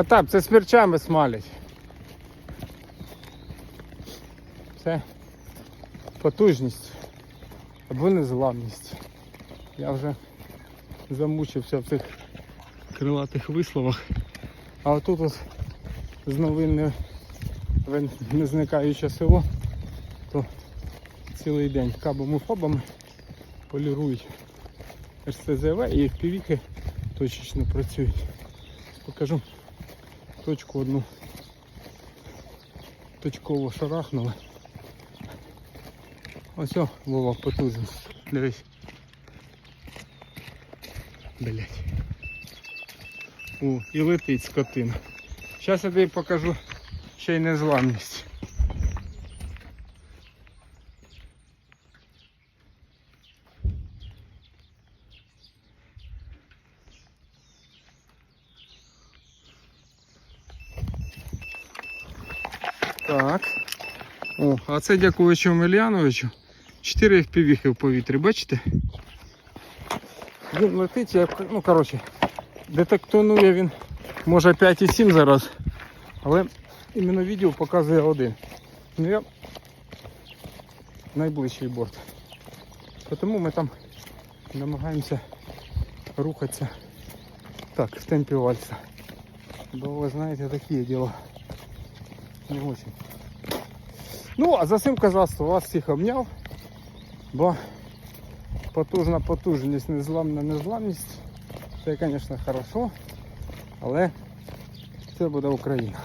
А так, це смерчами смалять. Це потужність або незламність. Я вже замучився в цих крилатих висловах. А отут от з новин не, зникаюче село, то цілий день кабами-фобами полірують РСЗВ і півіки точечно працюють. Покажу точку одну. Точково шарахнули. Ось Вова потужність. Дивись. Блять. О, і летить скотина. Зараз я тобі покажу ще й незламність. Так. О, а це дякуючи Омельяновичу. Чотири півіхи в повітрі, бачите? Він летить, як, ну коротше, детектонує він може 5,7 зараз, але іменно відео показує один. Ну я найближчий борт. Тому ми там намагаємося рухатися так, в темпі. Бо ви знаєте, такі діла. Не очень. Ну, а за цим казацтво вас всіх обняв, бо потужна потужність, незламна незламність. Це, звісно, хорошо, але це буде Україна.